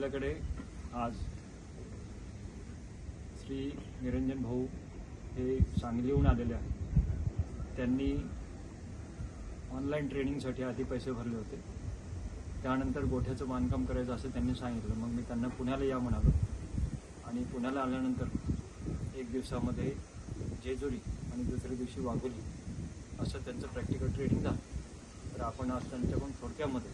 आपल्याकडे आज श्री निरंजन भाऊ हे सांगलीहून आलेले आहेत. त्यांनी ऑनलाईन ट्रेनिंगसाठी आधी पैसे भरले होते. त्यानंतर गोठ्याचं बांधकाम करायचं असं त्यांनी सांगितलं. मग मी त्यांना पुण्याला या म्हणालो. आणि पुण्याला आल्यानंतर एक दिवसामध्ये जेजुरी आणि दुसऱ्या दिवशी वाघोली असं त्यांचं प्रॅक्टिकल ट्रेनिंग झालं. तर आपण आज त्यांच्याकडून थोडक्यामध्ये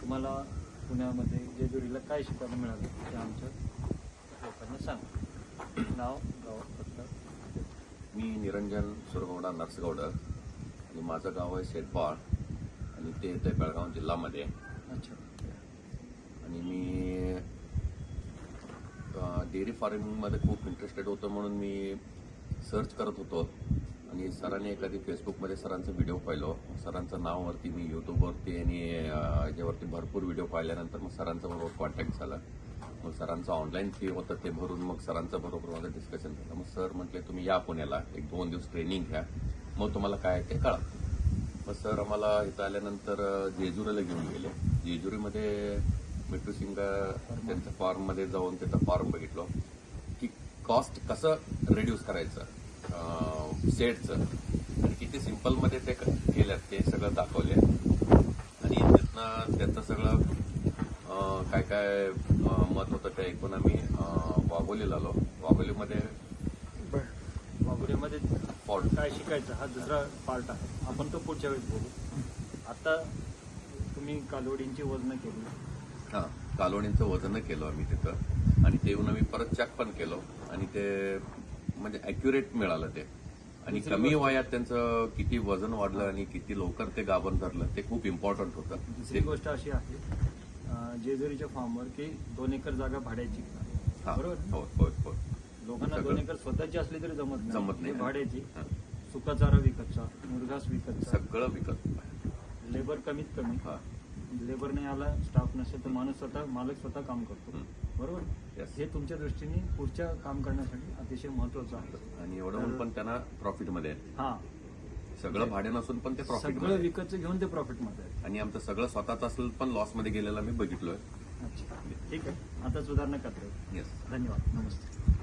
तुम्हाला पुण्यामध्ये जेजुरीला काय शिकायला मिळालं ते आमच्या लोकांना सांग. नाव गाव पत्ता. मी निरंजन सुरगौडा नरसगौड. आणि माझं गाव आहे शेटपाळ आणि ते येतं बेळगाव जिल्ह्यामध्ये. अच्छा. आणि मी डेअरी फार्मिंगमध्ये खूप इंटरेस्टेड होतो म्हणून मी सर्च करत होतो. आणि सरांनी एखादी फेसबुकमध्ये सरांचा व्हिडिओ पाहिलो. सरांचं नाववरती मी यूट्यूबवरती आणि याच्यावरती भरपूर व्हिडिओ पाहिल्यानंतर मग सरांचा बरोबर कॉन्टॅक्ट झाला. मग सरांचं ऑनलाईन फी होतं ते भरून मग सरांचं बरोबर माझं डिस्कशन झालं. मग सर म्हटले तुम्ही या पुण्याला. एक दोन दिवस ट्रेनिंग घ्या. मग तुम्हाला काय आहे ते कळा. मग सर आम्हाला इथं आल्यानंतर जेजुरीला घेऊन गेले. जेजुरीमध्ये मिट्टू सिंग त्यांच्या फॉर्ममध्ये जाऊन त्याचा फॉर्म बघितलो. की कॉस्ट कसं रिड्यूस करायचं? सेटचं आणि किती सिम्पलमध्ये ते केल्यात ते सगळं दाखवले आणि तिथनं त्याचं सगळं काय काय मत होतं ते ऐकून आम्ही वाघोलीला आलो. वाघोलीमध्ये वाघोलीमध्ये पॉड काय शिकायचं? हा दुसरा पार्ट आहे. आपण तो पुढच्या वेळेस बोलू आता तुम्ही कालवडींची वजनं केली. हा कालवणींचं वजन केलं आम्ही तिथं. आणि ते येऊन आम्ही परत चेक पण केलो. आणि ते म्हणजे अॅक्युरेट मिळालं ते. आणि कमी वयात त्यांचं किती वजन वाढलं आणि किती लवकर ते गाभण धरलं ते खूप इम्पॉर्टंट होतं. दुसरी गोष्ट अशी आहे जेजुरीच्या फार्मवर की दोन एकर जागा भाड्याची. बरोबर? लोकांना. दोन एकर स्वतःची असली तरी जमत नाही. जमत नाही. भाड्याची. हा. सुका चारा विकतचा मुरघास विकतचा. सगळं विकत. लेबर कमीत कमी. लेबर नाही आला स्टाफ नसेल तर माणूस स्वतः मालक स्वतः काम करतो. बरोबर? Yes. हे तुमच्या दृष्टीने पुढच्या काम करण्यासाठी अतिशय महत्वाचं आहे. आणि एवढं म्हणून पण त्यांना प्रॉफिटमध्ये आहे. हा. सगळं भाडे नसून पण ते सगळं प्रॉफिटमध्ये आहे. विकतचं घेऊन ते प्रॉफिटमध्ये आहे. आणि आमचं सगळं स्वतःच असेल पण लॉसमध्ये गेलेलं मी बघितलोय. अच्छा. ठीक आहे. आता सुधारणा करता. येईल येस धन्यवाद. नमस्ते.